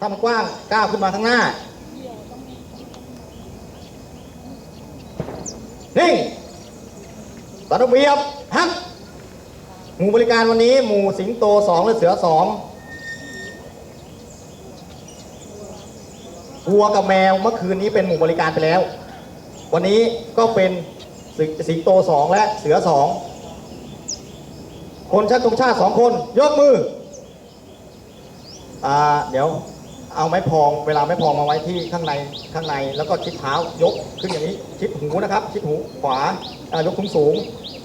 ถ้ามันกว้างก้าวขึ้นมาข้างหน้านิ่งตัดระเบียบฮักหมู่บริการวันนี้ หมู่สิงโตสองและเสือสองวัวกับแมวเมื่อคืนนี้เป็นหมู่บริการไปแล้ว วันนี้ก็เป็นสิสิงโตสองและเสือสองคนชาติตรงชาติสองคน ยกมือ อ่า เดี๋ยว เอาไม้พอง เวลาไม้พองมาไว้ที่ข้างในข้างใน แล้วก็ชิดเท้ายกขึ้นอย่างนี้ ชิดหูนะครับ ชิดหูขวาอ่ายกสูงสูง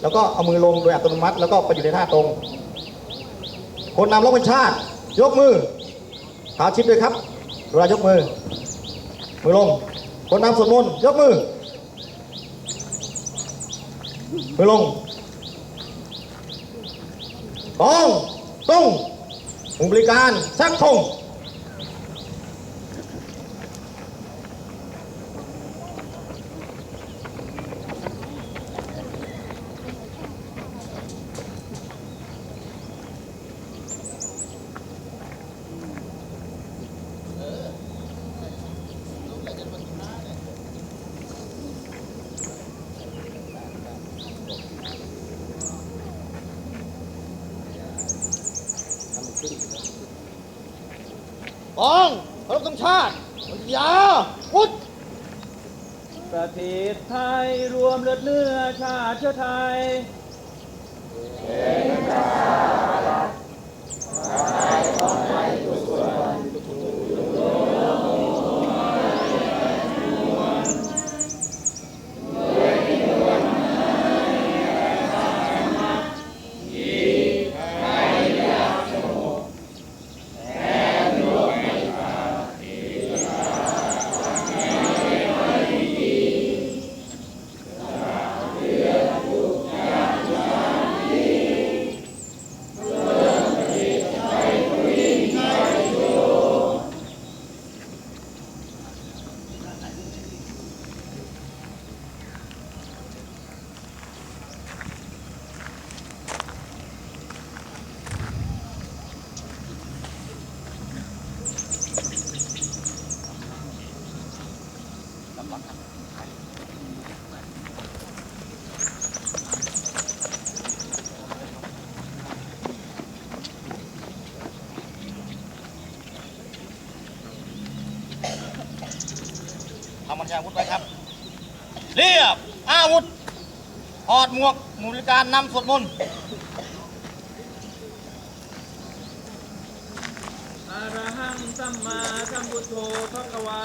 แล้วก็เอามือลงโดยอัตโนมัติ แล้วก็ไปอยู่ในท่าตรง คนนำรบเป็นชาติ ยกมือเท้าชิดด้วยครับเวลายกมือ มือลง คนนำสวดมนต์ยกมือ มือลงตรงตรงผู้บริการชักธง ทำมันยาวุธไว้ครับ เรียบ อาวุธถอดหมวกหมู่บริการนำสวดมนต์อะระหังสัมมาสัมพุทโธพระกวา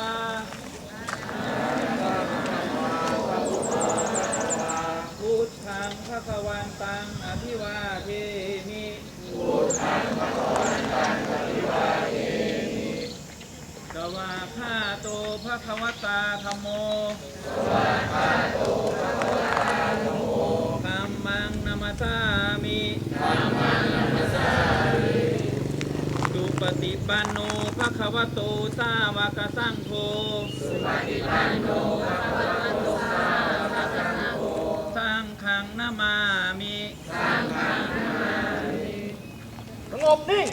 พุท ธังพระกวันตังอภิวาเทมิพุทธังพระกวันตังอภิวาเทมิกวาข้าโตพระควตาธรรมโมกวาข้าโตพระควตาธรรมโมธรรมังนัมสสามิธรรมังนัมสสามิสุปฏิปันโนภะคะวะโตสาวกสังโฆสุปฏิปันโนภะคะ บนิ่ง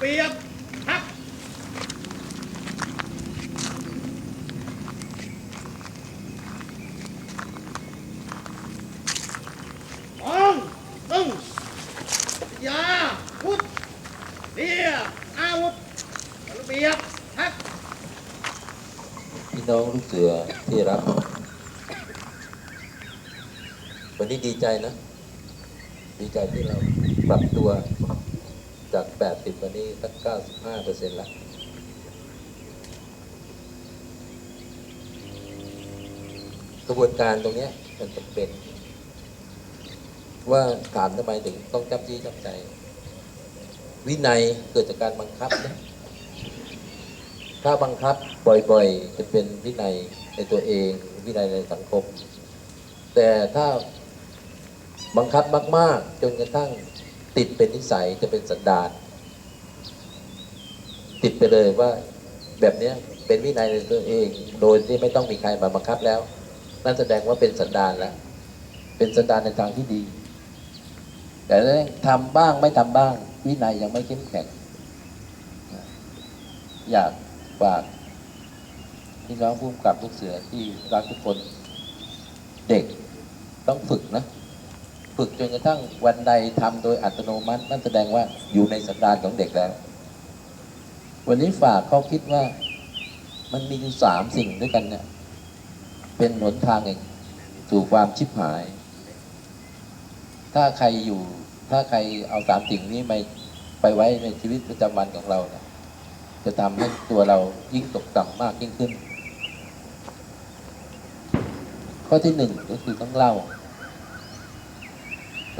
เบียบฮักปองตึงยาพุทธเรียอาวุธระเบียบฮักพี่น้องลูกเสือที่รัก วันนี้ดีใจนะ ดีใจที่เราปรับตัวจาก 80วันนี้าสัก95เปอร์เซ็นต์ละกระบวนการตรงเนี้ยมันจำเป็น ว่าถามทำไมถึงต้องจับจี้จับใจ วินัยเกิดจากการบังคับนะถ้าบังคับบ่อยๆ จะเป็นวินัยในตัวเอง วินัยในสังคม แต่ถ้าบังคับมาก ๆ จนกระทั่งติดเป็นนิสัยจะเป็นสันดาน ติดไปเลยว่า แบบเนี้ยเป็นวินัยในตัวเอง โดยที่ไม่ต้องมีใครมาบังคับแล้ว นั่นแสดงว่าเป็นสันดานแล้ว เป็นสันดานในทางที่ดี แต่ถ้าทำบ้างไม่ทำบ้าง วินัยยังไม่เข้มแข็ง อยากฝากพี่น้องผู้กับลูกเสือที่รักทุกคนเด็กต้องฝึกนะฝึกจนกระทั่งวันใดทำโดยอัตโนมัติ นั่นแสดงว่าอยู่ในสันดานของเด็กแล้ว วันนี้ฝากข้อคิดว่า มันมีอยู่สามสิ่งด้วยกันเนี่ย เป็นหนทางแห่งสู่ความชิบหาย ถ้าใครอยู่ ถ้าใครเอาสามสิ่งนี้ไปไปไว้ในชีวิตประจำวันของเราเนี่ยจะทำให้ตัวเรายิ่งตกต่ำมากยิ่งขึ้น ข้อที่หนึ่งก็คือต้องเล่า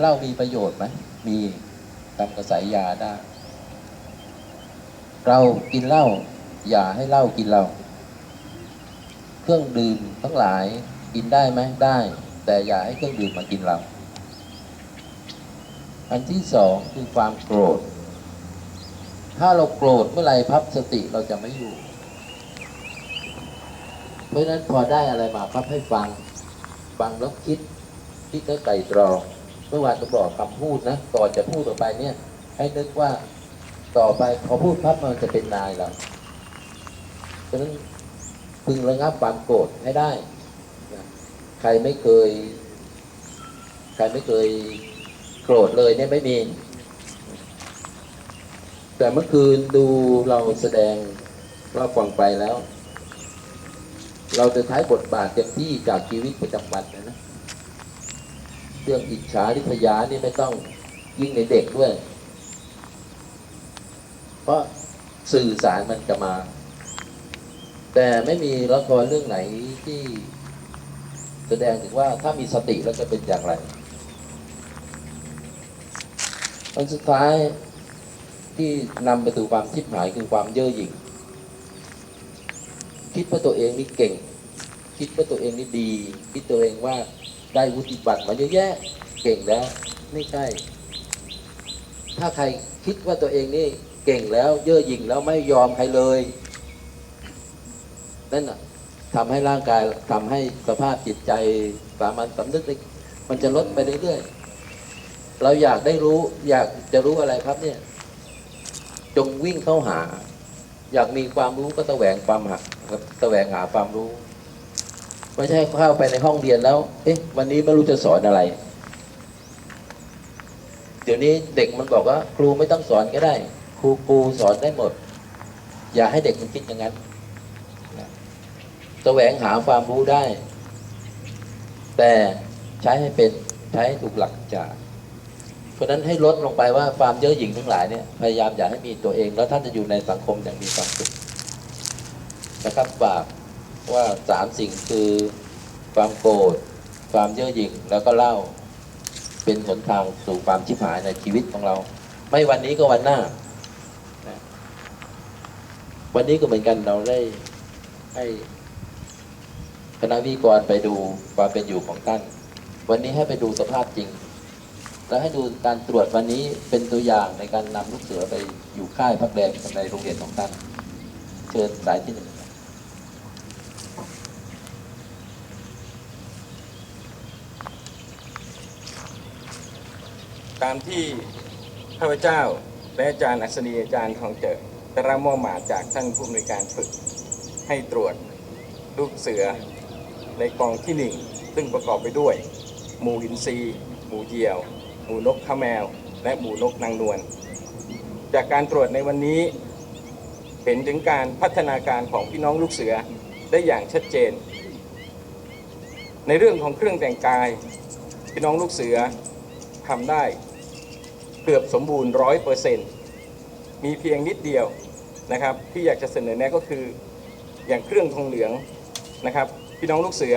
เล้ามีประโยชน์ไหม มีทำกระสายยาได้ เรากินเหล้าอย่าให้เหล้ากินเรา เครื่องดื่มทั้งหลายกินได้ไหมได้ แต่อย่าให้เครื่องดื่มมากินเรา อันที่สองคือความโกรธ ถ้าเราโกรธเมื่อไหรพับสติเราจะไม่อยู่ เพราะฉะนั้นพอได้อะไรมาพับให้ฟัง ฟังแล้วคิด คิดแล้วไตรตรอง เมื่อวานก็บอกคำพูดนะก่อนจะพูดต่อไปเนี่ย ให้นึกว่า ต่อไปพอพูดพับมันจะเป็นนายเราฉะนั้นพึงระงับความโกรธให้ได้นะใครไม่เคย ใครไม่เคยโกรธเลยเนี่ยไม่มี แต่เมื่อคืนดูเราแสดงเราฟังไปแล้ว เราจะใช้บทบาทเต็มที่จากชีวิตประจำวันเลยนะ เรื่องอิจฉาริษยานี่ไม่ต้องยิ่งในเด็กด้วย ราะสื่อสารมันจะมา แต่ไม่มีละครเรื่องไหนที่แสดงถึงว่าถ้ามีสติแล้วจะเป็นอย่างไรอันสุดท้ายที่นำไปสู่ความทิพหายคือความเย่อหยิ่งคิดว่าตัวเองนี่เก่ง คิดว่าตัวเองนี่ดี คิดตัวเองว่าได้วุฒิบัตรมาเยอะแยะ เก่งแล้ว ไม่ใช่ ถ้าใครคิดว่าตัวเองนี่ เก่งแล้วเย่อหยิ่งแล้วไม่ยอมใครเลยนั่นน่ะทำให้ร่างกายทำให้สภาพจิตใจสามัญสำนึกมันจะลดไปเรื่อยๆเราอยากได้รู้ อยากจะรู้อะไรครับเนี่ย จงวิ่งเข้าหา อยากมีความรู้ก็แสวงความหาแสวงหาความรู้ไม่ใช่เข้าไปในห้องเรียนแล้ว เอ๊ะ วันนี้ไม่รู้จะสอนอะไร เดี๋ยวนี้เด็กมันบอกว่า ครูไม่ต้องสอนก็ได้ ครูครูสอนได้หมด อย่าให้เด็กมันคิดอย่างนั้นนะแสวงหาความรู้ได้ แต่ใช้ให้เป็นใช้ให้ถูกหลักจาก เพราะนั้นให้ลดลงไปว่าความเย่อหยิ่งทั้งหลายเนี่ยพยายามอย่าให้มีตัวเอง แล้วท่านจะอยู่ในสังคมอย่างมีความสุขนะครับฝากว่าสามสิ่งคือความโกรธความเย่อหยิ่งแล้วก็เล่าเป็นหนทางสู่ความชิบหายในชีวิตของเรา ไม่วันนี้ก็วันหน้า วันนี้ก็เหมือนกันเราได้ให้คณะวิกรไปดูความเป็นอยู่ของท่าน วันนี้ให้ไปดูสภาพจริง แล้วให้ดูการตรวจวันนี้เป็นตัวอย่างในการนำลูกเสือไปอยู่ค่ายพักแรมในโรงเรียนของท่าน เชิญสายที่หนึ่งตามที่ข้าพเจ้าและอาจารย์อัศนีอาจารย์ทองเจิด ได้รับมอบหมายจากท่านผู้อำนวยการฝึกให้ตรวจลูกเสือในกองที่หนึ่งซึ่งประกอบไปด้วย หมูอินทรีหมูเหยี่ยว หมูนกข้าแมว และหมูนกนางนวล จากการตรวจในวันนี้ เห็นถึงการพัฒนาการของพี่น้องลูกเสือได้อย่างชัดเจน ในเรื่องของเครื่องแต่งกาย พี่น้องลูกเสือทำได้เกือบสมบูรณ์ร้อยเปอร์เซ็นต์ มีเพียงนิดเดียวนะครับ ที่อยากจะเสนอแนะก็คืออย่างเครื่องทองเหลืองนะครับ พี่น้องลูกเสือ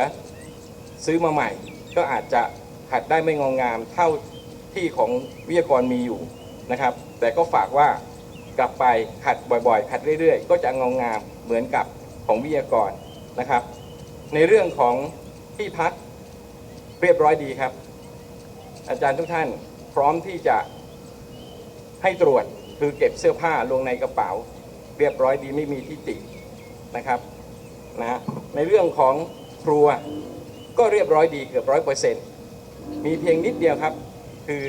ซื้อมาใหม่ ก็อาจจะขัดได้ไม่งองงามเท่าที่ของวิทยากรมีอยู่นะครับ แต่ก็ฝากว่ากลับไปขัดบ่อยๆขัดเรื่อยๆ ก็จะงองงามเหมือนกับของวิทยากรนะครับ ในเรื่องของที่พักเรียบร้อยดีครับ อาจารย์ทุกท่านพร้อมที่จะให้ตรวจ คือเก็บเสื้อผ้าลงในกระเป๋า เรียบร้อยดีไม่มีที่ตินะครับนะในเรื่องของครัวก็เรียบร้อยดีเกือบร้อยเปอร์เซ็นต์มีเพียงนิดเดียวครับ คือ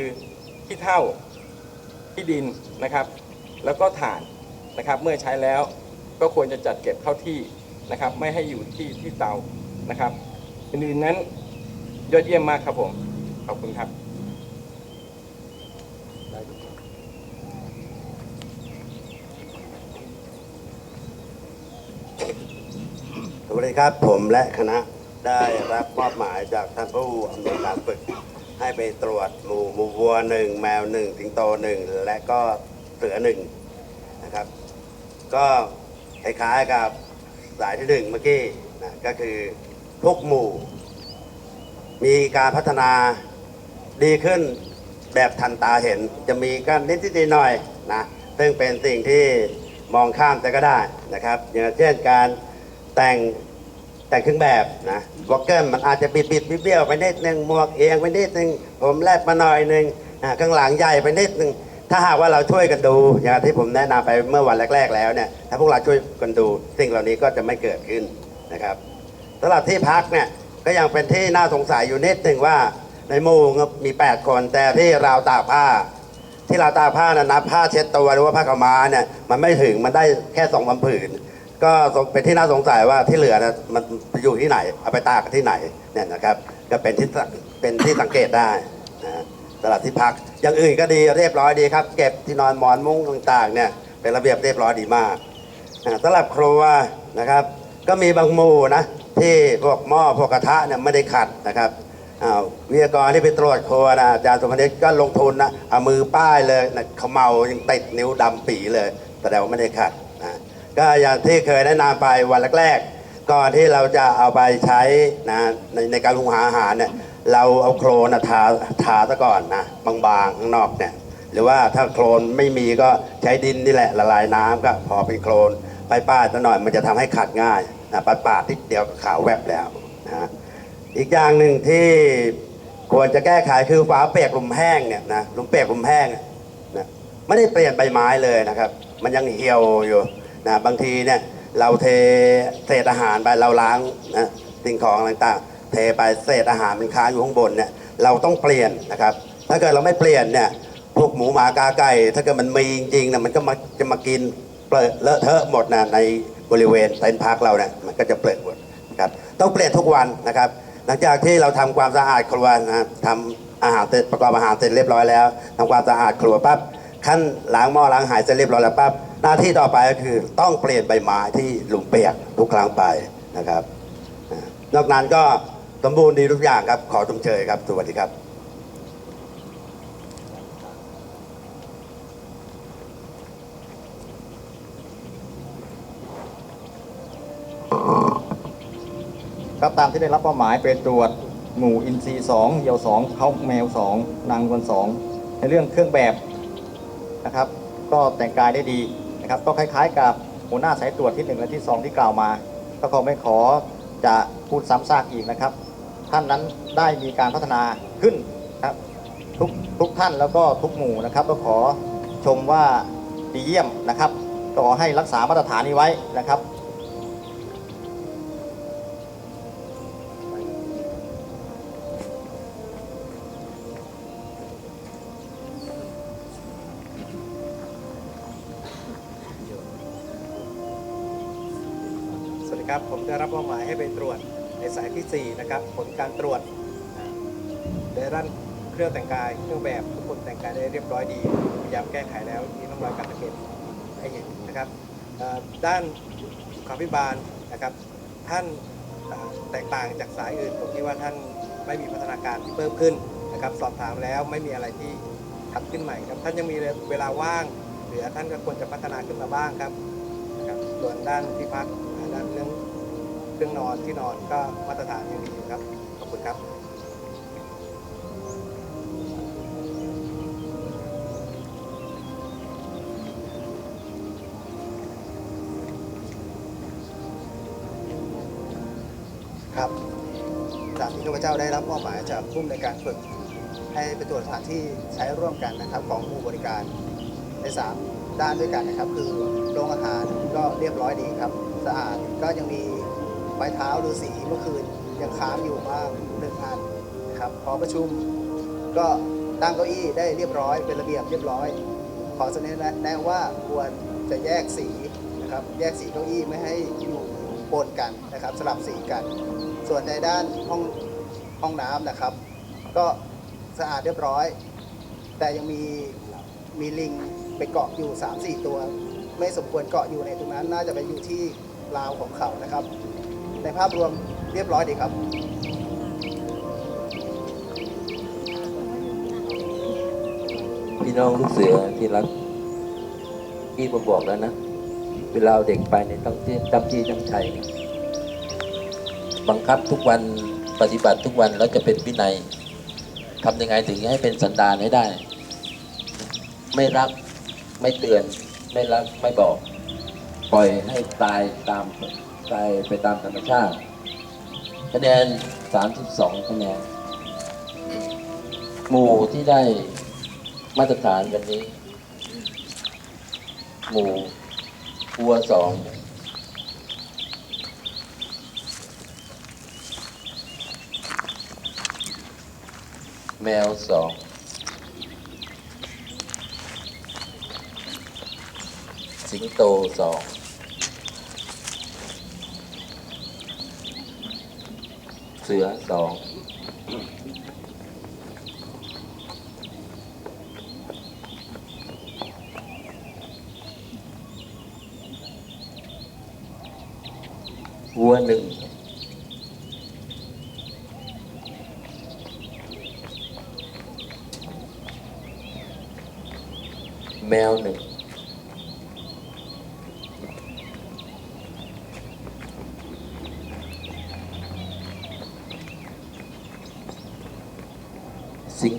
ขี้เท่าที่ดินนะครับ แล้วก็ถ่านนะครับ เมื่อใช้แล้วก็ควรจะจัดเก็บเข้าที่นะครับ ไม่ให้อยู่ที่ที่เตานะครับอื่นๆนั้นยอดเยี่ยมมากครับผม ขอบคุณครับ สวัสดี ครับ ผมและคณะได้รับมอบหมายจากท่านผู้อำนวยการฝึก ให้ไปตรวจหมู่หมูวัวหนึ่งแมวหนึ่งสิงโตหนึ่งและก็เสือหนึ่งนะครับ ก็คล้ายๆกับสายที่หนึ่งเมื่อกี้นะก็คือทุกหมู่ มีการพัฒนาดีขึ้นแบบทันตาเห็นจะมีการนิดนิดหน่อยๆนะซึ่งเป็นสิ่งที่มองข้ามแต่ก็ได้นะครับ อย่างเช่นการแต่ง แต่งเครื่องแบบนะวอลเกอร์มันอาจจะบิดบิดเบี้ยวไปนิดนึงหมวกเอียงไปนิดนึงผมแลบมาหน่อยนึงอ่าข้างหลังใหญ่ไปนิดนึงถ้าหากว่าเราช่วยกันดู อย่างที่ผมแนะนำไปเมื่อวันแรก ๆ แล้วเนี่ยถ้าพวกเราช่วยกันดู สิ่งเหล่านี้ก็จะไม่เกิดขึ้นนะครับสำหรับที่พักเนี่ยก็ยังเป็นที่น่าสงสัยอยู่นิดหนึ่งว่าในหมู่มี 8 คน แต่ที่ราวตากผ้า ที่ราวตากผ้านะนับผ้าเช็ดตัวหรือว่าผ้ากำมาเนี่ยมันไม่ถึงมันได้แค่สองสามผืน ก็เป็นที่น่าสงสัยว่าที่เหลือนะมันไปอยู่ที่ไหน เอาไปตากที่ไหนเนี่ยนะครับก็เป็นที่เป็นที่สังเกตได้นะสำหรับที่พักอย่างอื่นก็ดีเรียบร้อยดีครับ เก็บที่นอนหมอนมุ้งต่างๆเนี่ยเป็นระเบียบเรียบร้อยดีมากสำหรับครัวนะครับ ก็มีบางหมู่นะที่พวกหม้อพวกกระทะเนี่ยไม่ได้ขัดนะครับอ้าววิทยากรที่ไปตรวจครัวนะอาจารย์สุพนิชก็ลงทุนนะเอามือป้ายเลยนะเขาเมายังติดนิ้วดำปีเลยแสดงว่าไม่ได้ขัดนะ ก็อย่างที่เคยแนะนำไปวันแรกๆก่อนที่เราจะเอาไปใช้นะในในการหุงหาอาหารเนี่ยเราเอาโครนนะทาทาซะก่อนนะบางๆข้างนอกเนี่ยหรือว่าถ้าโคลนไม่มีก็ใช้ดินนี่แหละละลายน้ำก็พอเป็นโคลนไปป้าดๆซะหน่อยมันจะทำให้ขัดง่ายนะปาดปาดๆนิดเดียวก็ขาวแวบแล้วนะอีกอย่างหนึ่งที่ควรจะแก้ไขคือฝาเปียกหลุมแห้งเนี่ยนะหลุมเปียกหลุมแห้งเนี่ยนะไม่ได้เปลี่ยนใบไม้เลยนะครับ มันยังเหี่ยวอยู่ นะบางทีเนี่ยเราเทเศษอาหารไปเราล้างนะสิ่งของต่างๆ เทไปเศษอาหารมันค้างอยู่ข้างบนเนี่ยเราต้องเปลี่ยนนะครับ ถ้าเกิดเราไม่เปลี่ยนเนี่ยพวกหมูหมากาไก่ถ้าเกิดมันมีจริงๆนะมันก็มาจะมากินเปลือเลอะเทอะหมดนะในบริเวณเต็นท์พักเราเนี่ยมันก็จะเปลือหมดนะครับต้องเปลี่ยนทุกวันนะครับ หลังจากที่เราทำความสะอาดครัวนะทำอาหารเสร็จประกอบอาหารเสร็จเรียบร้อยแล้วทำความสะอาดครัวปั๊บขั้นล้างหม้อล้างหายเสร็จเรียบร้อยแล้วปั๊บ หน้าที่ต่อไปก็คือต้องเปลี่ยนใบไม้ที่หลุมเปียกทุกครั้งไปนะครับอ่านอกนั้นก็สมบูรณ์ดีทุกอย่างครับ ขอชมเชยครับ สวัสดีครับ ครับตามที่ได้รับมอบหมายไปตรวจหมู่อินทรีย์สองเหยี่ยวสองเขาแมวสองนางวันสองในเรื่องเครื่องแบบนะครับ ก็แต่งกายได้ดี นะครับก็คล้ายๆ กับหัวหน้าสายตรวจที่หนึ่งและที่สองที่กล่าวมา ก็คงไม่ขอจะพูดซ้ำซากอีกนะครับ ท่านนั้นได้มีการพัฒนาขึ้นนะครับทุกทุกท่านแล้วก็ทุกหมู่นะครับ ก็ขอชมว่าดีเยี่ยมนะครับ ต่อให้รักษามาตรฐานนี้ไว้นะครับ ผมได้รับมอบหมายให้ไปตรวจในสายที่ 4 นะครับ ผลการตรวจอ่าได้รั่นเครื่องแต่งกายเครื่องแบบทุกคนแต่งกายได้เรียบร้อยดี พยายามแก้ไขแล้วมีร่องรอยการสังเกตให้เห็นนะครับด้านขาภิบาลนะครับ ท่านแตกต่างจากสายอื่นตรงที่ว่าท่านไม่มีพัฒนาการที่เพิ่มขึ้นนะครับ สอบถามแล้วไม่มีอะไรที่ทำขึ้นใหม่ครับ ท่านยังมีเวลาว่าง เหลือท่านก็ควรจะพัฒนาขึ้นมาบ้างครับนะครับส่วนด้านที่พักอ่าด้านเรื่องเรื่องนอนที่นอนก็มาตรฐานยังดีอยู่ครับ ขอบคุณครับ ครับจากที่ข้าพเจ้าได้รับมอบหมายจากผู้ในการฝึก ให้ไปตรวจสถานที่ใช้ร่วมกันนะครับ ของหมู่บริการในสามด้านด้วยกันนะครับ คือโรงอาหารก็เรียบร้อยดีครับ สะอาดก็ยังมี ไม้เท้าฤาษีเมื่อคืนยังค้างอยู่บ้างหนึ่งอันนะครับพอประชุมก็ตั้งเก้าอี้ได้เรียบร้อยเป็นระเบียบเรียบร้อย ขอเสนอแนะว่าควรจะแยกสีนะครับแยกสีเก้าอี้ไม่ให้อยู่ปนกันนะครับ สลับสีกัน ส่วนในด้านห้องห้องน้ำนะครับ ก็สะอาดเรียบร้อย แต่ยังมีมีลิงไปเกาะอยู่ 3-4 ตัว ไม่สมควรเกาะอยู่ในตรงนั้นน่าจะไปอยู่ที่ราวของเขานะครับ ในภาพรวมเรียบร้อยดีครับ พี่น้องลูกเสือที่รักพี่ผมบอกแล้วนะ เวลาเด็กไปเนี่ยต้องที่จำที่จำชัยนะบังคับทุกวันปฏิบัติทุกวันแล้วจะเป็นวินัยทำยังไงถึงให้เป็นสันดานให้ได้ ไม่รักไม่เตือน ไม่รักไม่บอก ปล่อยให้ตายตาม ตายไปตามธรรมชาติ คะแนน 32 คะแนน หมู่ที่ได้มาตรฐานวันนี้ หมู่วัวสองแมวสองสิงโตสอง เสือสอง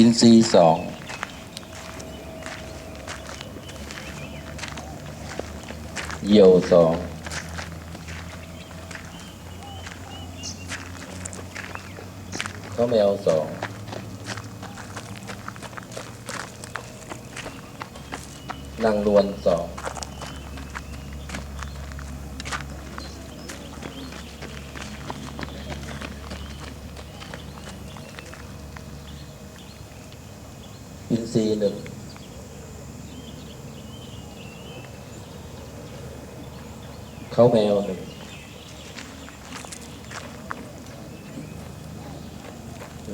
อินทรีสองเยี่ยวสองข้าวแมวสองนางลวนสอง ซีหนึ่งเขาแมวหนึ่ง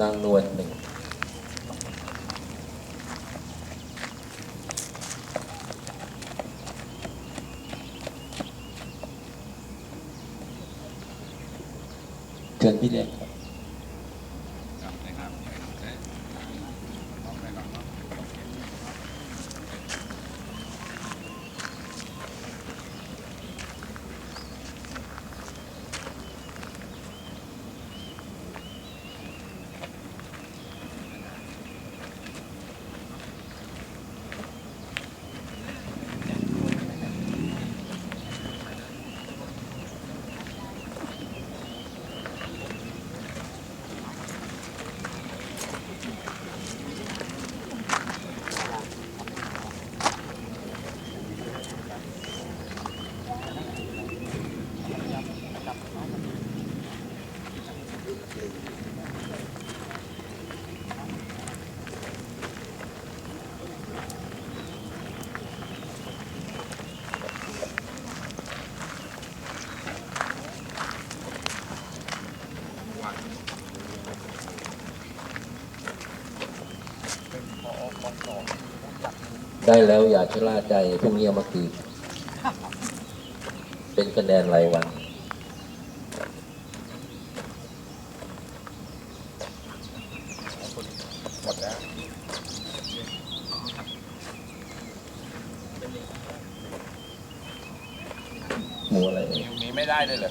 นางนวลหนึ่งเชิญพี่เล็กครับ ได้แล้วอย่าชะล่าใจพรุ่งนี้เอามาคืนเป็นคะแนนรายวัน หมูอะไรเนี่ยมีไม่ได้เลยเหรอ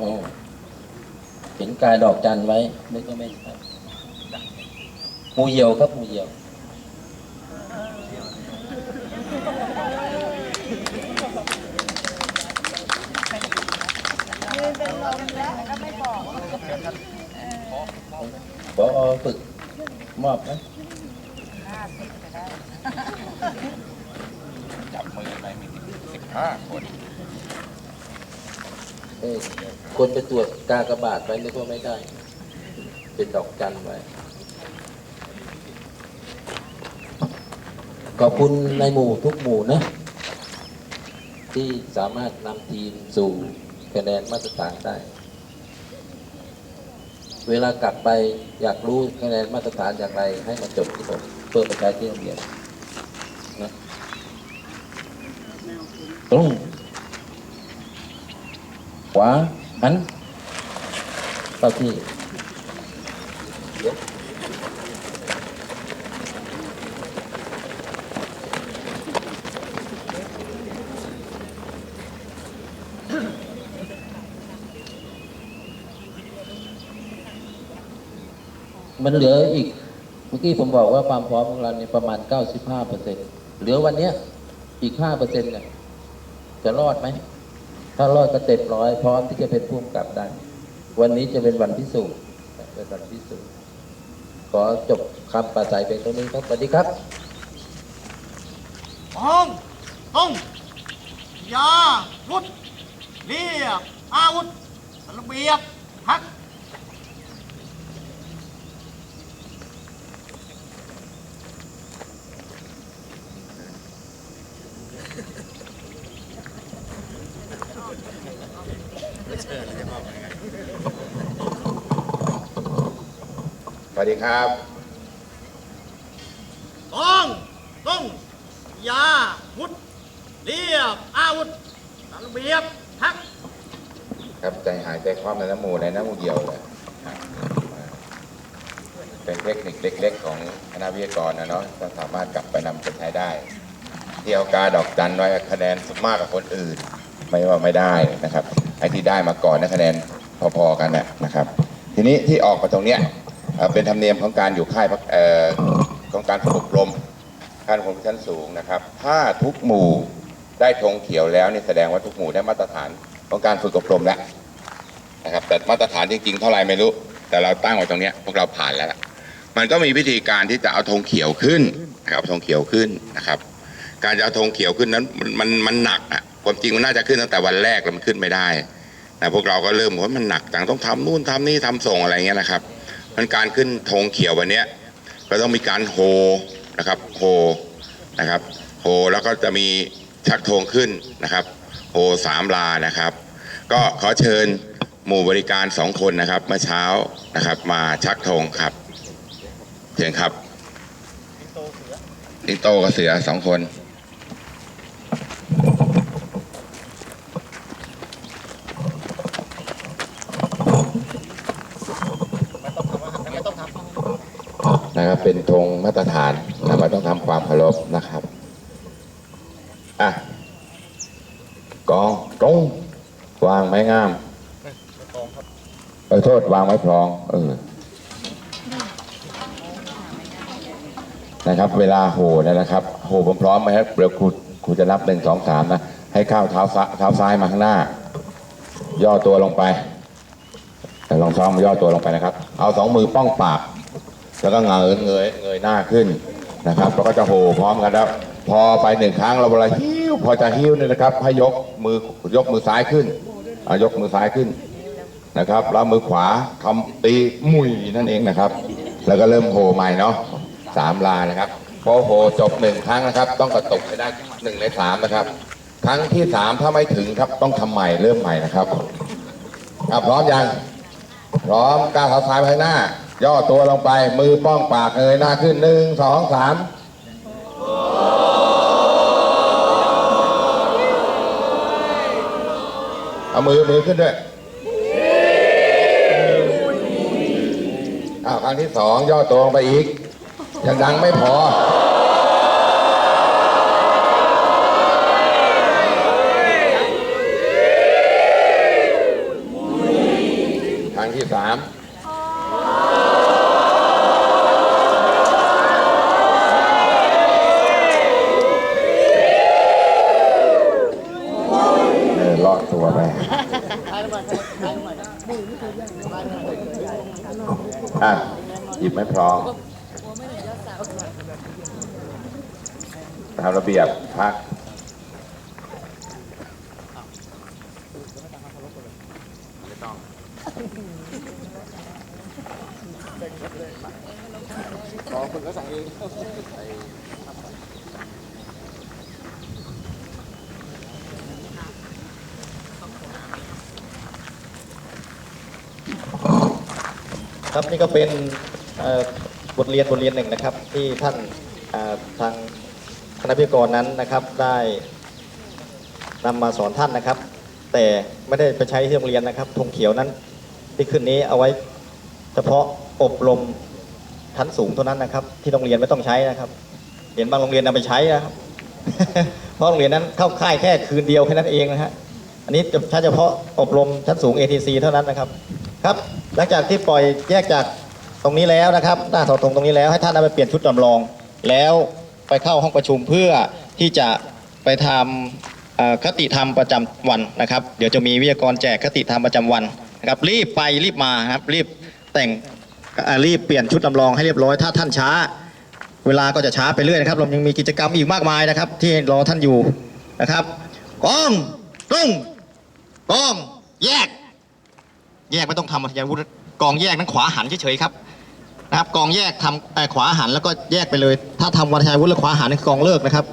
อ๋อเห็นกายดอกจันไว้ไม่ก็ไม่ใช่ หมูเหี่ยวครับหมูเหี่ยวบอฝึกมอบนะจับมือไปมีสิบห้าคนเอ้คนไปตรวจกากบาทไว้ไม่ก็ไม่ได้ เป็นดอกจันไว้ ขอบคุณในหมู่ทุกหมู่นะ ที่สามารถนำทีมสู่คะแนนมาตรฐานได้ เวลากลับไปอยากรู้คะแนนมาตรฐานอย่างไร ให้มาจดที่ผมเพื่อไปใช้ที่โรงเรียนนะตรงขวาหันเข้าที่ มันเหลืออีก เมื่อกี้ผมบอกว่าความพร้อมของเราเนี่ยประมาณ 95เปอร์เซ็นต์เหลือวันเนี้ยอีก 5 เปอร์เซ็นต์เนี่ยจะรอดไหม ถ้ารอดก็เต็มร้อยพร้อมที่จะเป็นผู้กำกับได้ วันนี้จะเป็นวันพิสูจน์เป็นวันพิสูจน์ขอจบคำปราศัยเพียงเท่านี้ครับสวัสดีครับมองต้องยาวุธเรียบอาวุธระเบียบพัก ส วัสดีครับต้องต้องยาวุธเรียบอาวุธระเบียบพัก ครับใจหายใจคว่ำในน้ำหมูในน้ำหมูเหี่ยวเลยครับเป็นเทคนิคเล็ก ๆ ของคณะวิทยากรนะเนาะก็สามารถกลับไปนำไปใช้ได้ที่เอากาดอกจันไว้คะแนนมากกว่าคนอื่น ไม่ว่าไม่ได้นะครับไอ้ที่ได้มาก่อนนะคะแนนพอๆกันนะนะครับ ทีนี้ที่ออกมาตรงเนี้ย เป็นธรรมเนียมของการอยู่ค่ายออของการฝึกอบรมการอบรมชั้นสูงนะครับ ถ้าทุกหมู่ได้ธงเขียวแล้วนี่แสดงว่าทุกหมู่ได้มาตรฐานของการฝึกอบรมแล้วนะครับแต่มาตรฐานจริงๆเท่าไหร่ไม่รู้ แต่เราตั้งไว้ตรงนี้พวกเราผ่านแล้ว มันก็มีวิธีการที่จะเอาธงเขียวขึ้นนะครับธงเขียวขึ้นนะครับ การจะเอาธงเขียวขึ้นนั้นมันมันมันหนักอะความจริงมันน่าจะขึ้นตั้งแต่วันแรกแล้วมันขึ้นไม่ได้แต่พวกเราก็เริ่มว่ามันหนักจังต้องทำนู่นทำนี่ทำส่งอะไรเงี้ยนะครับ มันการขึ้นธงเขียววันเนี้ยก็ต้องมีการโฮนะครับโฮนะครับโฮแล้วก็จะมีชักธงขึ้นนะครับโฮสามลานะครับ ก็ขอเชิญหมู่บริการสองคนนะครับเมื่อเช้านะครับ มาชักธงครับเชิญครับลิงโตกับเสือสองคน นะครับ เป็นธงมาตรฐานนะมันต้องทำความเคารพนะครับอะกองตรงวางไม้งามเออโทษวางไม้พลองเออนะครับ เวลาโหเนยนะครับ โหผมพร้อมไหมครับเดี๋ยวครูครูจะนับหนึ่งสองสามนะ ให้ก้าวเท้าซ้ายเท้าซ้ายมาข้างหน้า ย่อตัวลงไปแต่ลองซ้อมย่อตัวลงไปนะครับ เอาสองมือป้องปาก แล้วก็เงยเงยเงยหน้าขึ้นนะครับแล้วก็จะโห่พร้อมกันแล้วพอไปหนึ่งครั้งเราเวลาหิ้วพอจะหิ้วเนี่ยนะครับให้ยกมือยกมือซ้ายขึ้นยกมือซ้ายขึ้นนะครับ แล้วมือขวาทำตีมุยนั่นเองนะครับ แล้วก็เริ่มโห่ใหม่เนาะสามลานะครับพอโห่จบหนึ่งครั้งนะครับ ต้องกระตุกให้ได้หนึ่งในสามนะครับ ครั้งที่สามถ้าไม่ถึงครับต้องทำใหม่เริ่มใหม่นะครับพร้อมยัง พร้อมก้าวเท้าซ้ายไปข้างหน้า ย่อตัวลงไป มือป้องปากเงยหน้าขึ้นหนึ่งสองสามเอามือมือขึ้นด้วยอ้าวครั้งที่สองย่อตัวลงไปอีก ยังดังไม่พอ ครั้งที่สาม เออรอดตัวไป อะหยิบไม่พร้อมตามระเบียบพักขอคุณก็สั่งเอง ครับนี่ก็เป็นบทเรียนบทเรียนหนึ่งนะครับ ที่ท่านทางคณะพิกรนั้นนะครับได้นำมาสอนท่านนะครับ แต่ไม่ได้ไปใช้ที่โรงเรียนนะครับธงเขียวนั้นที่ขึ้นนี้เอาไว้เฉพาะอบรมชั้นสูงเท่านั้นนะครับ ที่โรงเรียนไม่ต้องใช้นะครับเห็นบางโรงเรียนนำไปใช้นะครับเพราะโรงเรียนนั้นเข้าค่ายแค่คืนเดียวแค่นั้นเองนะฮะอันนี้จะใช้เฉพาะอบรมชั้นสูง ATC เท่านั้นนะครับครับ หลังจากที่ปล่อยแยกจากตรงนี้แล้วนะครับ หน้าเสาธงตรงนี้แล้วให้ท่านเอาไปเปลี่ยนชุดจำลอง แล้วไปเข้าห้องประชุมเพื่อที่จะไปทำคติธรรมประจำวันนะครับ เดี๋ยวจะมีวิทยากรแจกคติธรรมประจำวันนะครับ รีบไปรีบมาครับรีบแต่งรีบเปลี่ยนชุดจำลองให้เรียบร้อยถ้าท่านช้า เวลาก็จะช้าไปเรื่อยนะครับเรายังมีกิจกรรมอีกมากมายนะครับ ที่รอท่านอยู่นะครับกองตรงกองแยก แยกไม่ต้องทำอัธยาวุธกองแยกนั้นขวาหันเฉยๆครับนะครับกองแยกทำเอ่อขวาหันแล้วก็แยกไปเลย ถ้าทำวัธยาวุธแล้วขวาหันนี่คือกองเลิกนะครับ